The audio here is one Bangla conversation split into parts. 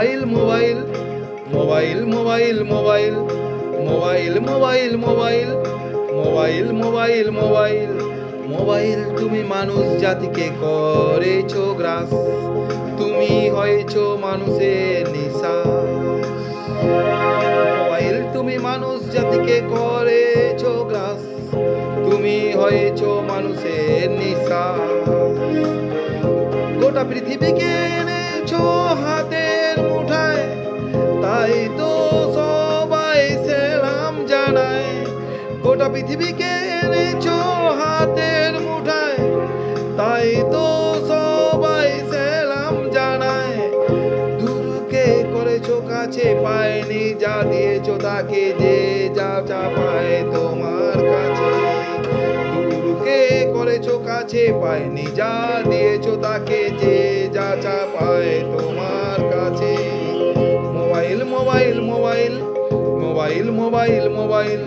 Mobile mobile mobile mobile mobile mobile mobile mobile mobile mobile mobile mobile তুমি মানুষ জাতিকে করেছ গ্রাস তুমি হয়েছ মানুষের নিশা মোবাইল তুমি মানুষ জাতিকে করেছ গ্রাস তুমি হয়েছ মানুষের নিশা গোটা পৃথিবীকে এনেছো গোটা পৃথিবীকে এনেছো হাতের মুঠায়, তাই তো সবাই সেলাম জানায়। করেছ কাছে পায়নি, যা দিয়েছ তাকে যে যা যা পায় তোমার কাছে। দূরকে করেছ কাছে পায়নি, যা দিয়েছ তাকে যে যা যা পায় তোমার mobile mobile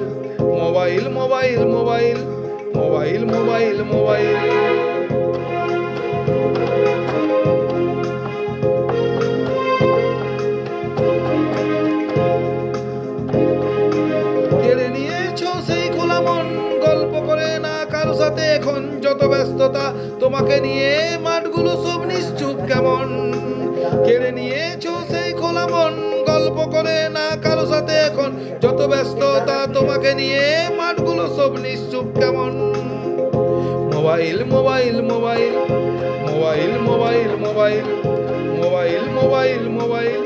mobile mobile mobile mobile mobile mobile. কেড়ে নিয়েছো সেই খোলা মন, গল্প করে না কারও সাথে। এখন যত ব্যস্ততা তোমাকে নিয়ে মাঠগুলো করে সাথে এখন যত ব্যস্ততা তোমাকে নিয়ে মাঠগুলো সব নিশ্চুপ কেমন mobile mobile mobile mobile mobile mobile mobile mobile mobile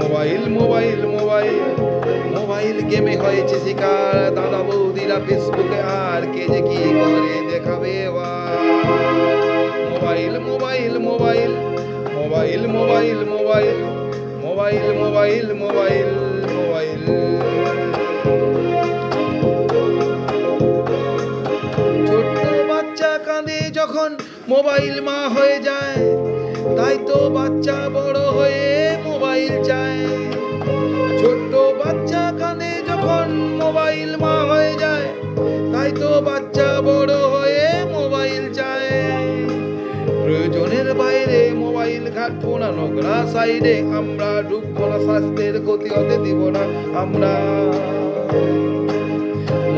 mobile mobile mobile mobile গেমে হয়েছে শিকার দাদা বৌদিরা ফেসবুকে আর কে যে কি করে দেখাবে mobile mobile mobile mobile mobile mobile mobile mobile mobile যখন মোবাইল মা হয়ে যায়, তাই তো বাচ্চা বড় হয়ে মোবাইল চায়। ছোট্ট বাচ্চা কাঁদে যখন মোবাইল মা হয়ে যায়, তাই তো বাচ্চা বড় হয়ে মোবাইল চায়। প্রয়োজনের বাইরে মোবাইল ঘাটবো না, নোংরা সাইডে আমরা ঢুকবো না, স্বাস্থ্যের ক্ষতি হতে দিব না আমরা।